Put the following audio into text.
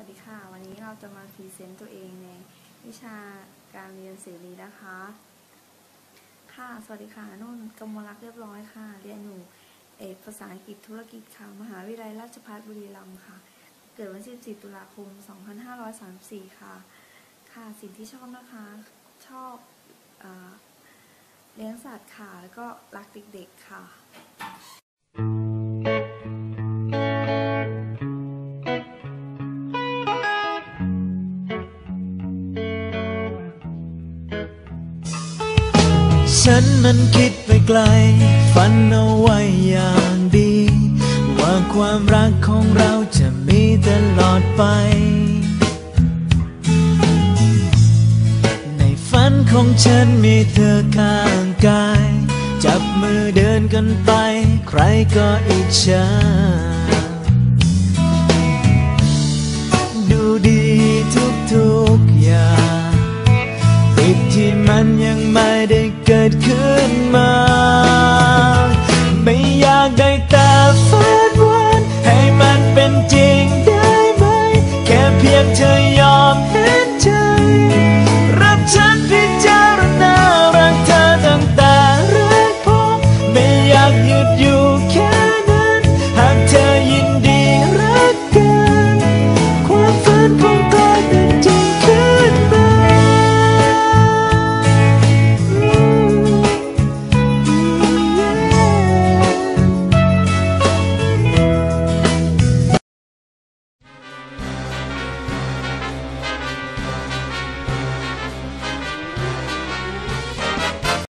วัสดีค่ะ วันนี้เราจะมาพรีเซนต์ตัวเองในวิชาการเรียนเสรีนะคะ ค่ะ สวัสดีค่ะนุ่นกมลรักเรียบร้อยค่ะ เรียนอยู่เอกภาษาอังกฤษธุรกิจค่ะ มหาวิทยาลัยราชภัฏบุรีรัมย์ค่ะ เกิดวันที่14ตุลาคม 2534 ค่ะ ค่ะสิ่งที่ชอบนะคะ ชอบอเลี้ยงสัตว์ค่ะ แล้วก็รักเด็กๆค่ะ ฉันนั้นคิดไปไกล ฝันเอาไว้อย่างดี ว่าความรักของเราจะมีตลอดไป ในฝันของฉันมีเธอข้างกาย จับมือเดินกันไป ใครก็อิจฉาันยังไม่ได้เกิดขึ้นมา ไม่อยากได้แต่ฝันวันให้มันเป็นจริงได้ไหม แค่เพียงเธอ